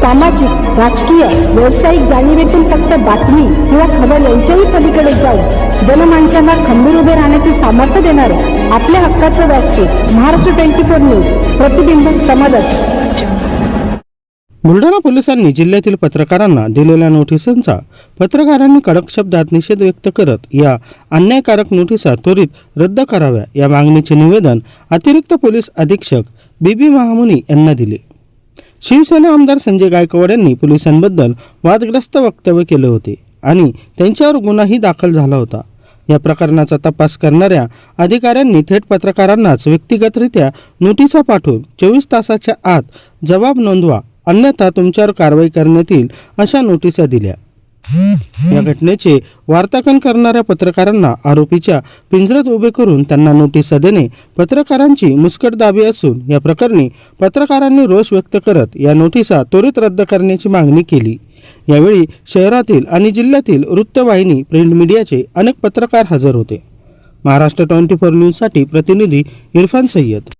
सामाजिक राजकीय व्यावसायिक जाणीवेतून फक्त बातमी किंवा खबर यांच्याही पलीकडे जाऊन जनमानसांना खंबीर उभे राहण्याचे सामर्थ्य देणारे आपल्या हक्काचं व्यासपीठ महाराष्ट्र ट्वेंटी फोर न्यूज प्रतिबिंब समाजाचे. बुलढाणा पोलिसांनी जिल्ह्यातील पत्रकारांना दिलेल्या नोटिसांचा पत्रकारांनी कडक शब्दात निषेध व्यक्त करत या अन्यायकारक नोटिसा त्वरित रद्द कराव्या या मागणीचे निवेदन अतिरिक्त पोलीस अधीक्षक बीबी महामुनी यांना दिले. शिवसेना आमदार संजय गायकवाड यांनी पोलिसांबद्दल वादग्रस्त वक्तव्य केले होते आणि त्यांच्यावर गुन्हाही दाखल झाला होता. या प्रकरणाचा तपास करणाऱ्या अधिकाऱ्यांनी थेट पत्रकारांनाच व्यक्तिगतरित्या नोटिसा पाठवून चोवीस तासाच्या आत जबाब नोंदवा अन्यथा तुमच्यावर कारवाई करण्यात येईल अशा नोटिसा दिल्या. या घटनेचे वार्तांकन करणाऱ्या पत्रकारांना आरोपीच्या पिंजऱ्यात उभे करून त्यांना नोटिसा देणे पत्रकारांची मुस्कटदाबी असून या प्रकरणी पत्रकारांनी रोष व्यक्त करत या नोटिसा त्वरित रद्द करण्याची मागणी केली. यावेळी शहरातील आणि जिल्ह्यातील वृत्तवाहिनी प्रिंट मीडियाचे अनेक पत्रकार हजर होते. महाराष्ट्र ट्वेंटी फोर न्यूजसाठी प्रतिनिधी इरफान सय्यद.